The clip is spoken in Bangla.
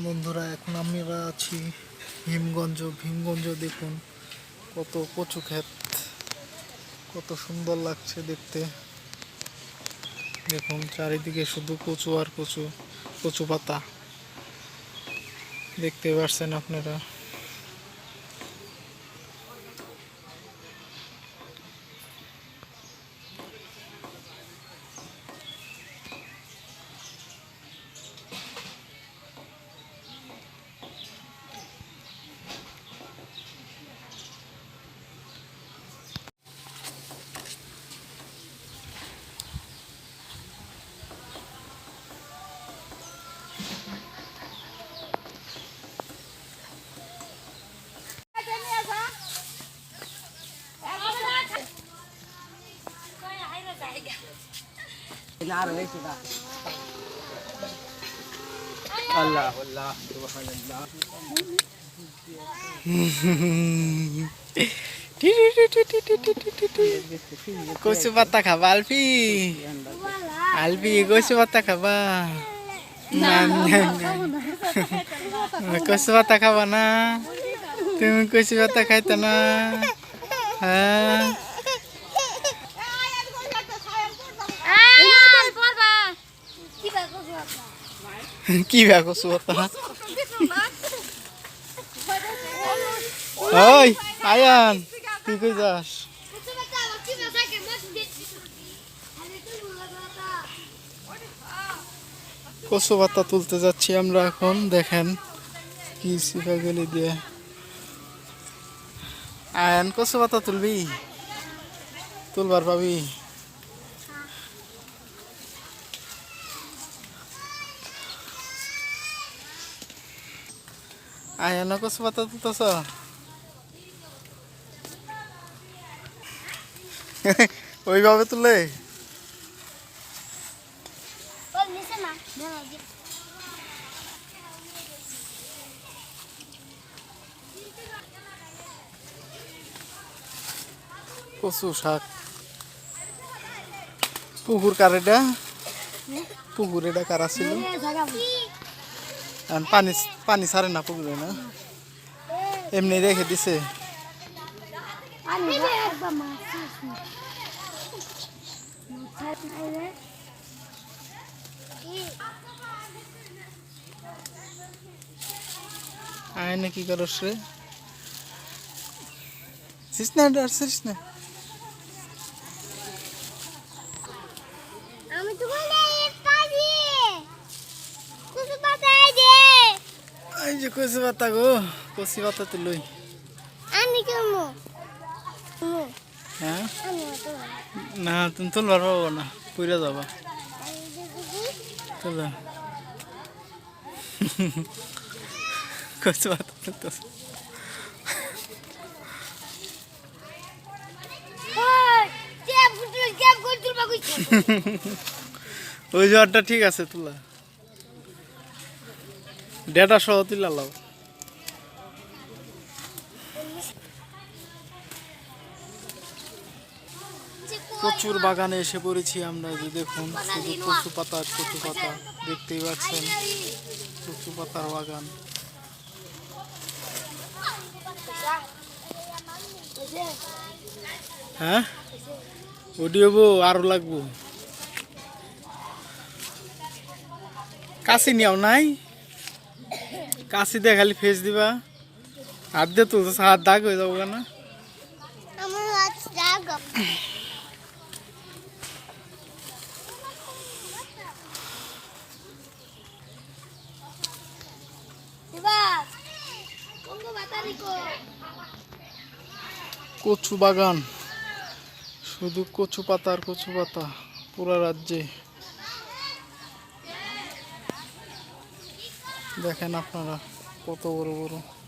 বন্ধুরা, এখন আমরা আছি ভীমগঞ্জ ভীমগঞ্জ দেখুন কত কচু ক্ষেত, কত সুন্দর লাগছে দেখতে। দেখুন, চারিদিকে শুধু কচু আর কচু কচু পাতা। দেখতে পারছেন আপনারা? আল্লাহ আল্লাহ সুবহানাল্লাহ কচু পাতা খাবা আলফি? আলফি কচু পাতা খাবা। কচু পাতা খাবা না? তুমি কচু পাতা খাইতো না? হ্যাঁ? কি কচু পাতা ওই আয়ান তুই কই যাস? কচু পাতা তুলতে যাচ্ছি আমরা এখন দেখেন কি সিফা গেলি দিয়ে। আয়ান কচু পাতা তুলবি? তুলবার পাবি? আয়ান কচু পাতা তুলতেছ ওইভাবে তুলে কচু শাক পুকুর কার পুকুর এটা কারা ছিল আর পানি পানি ছাড়ে না পুকুরে না এমনি রেখে দিছে আয় না কি করস রে ছিস না ডারছিস না যে কচি পাতা গো কচি পাতা তুলই আমি কেমো হ্যাঁ না তুমি তুলবার পাবো না পুরে যাবা তুলো কচি পাতা বাগুইছে ওই জ্বরটা ঠিক আছে তুলা ডেটা সহ তুলা লাও বাগানে এসে পড়েছি আমরা যে দেখুন, শুধু কচু পাতা কচু পাতা, দেখতেই পাচ্ছেন, কচু পাতার বাগান। হ্যাঁ? অডিও বো আরও লাগবো। কাছে নিয়েও নাই? কাশি দিয়ে খালি ফেস দিবা। হাত দিয়ে তুলতেছে হাত দাগ হয়ে যাব না কচু বাগান। শুধু কচু পাতা আর কচু পাতা পুরা রাজ্যে। দেখেন আপনারা কত বড় বড়।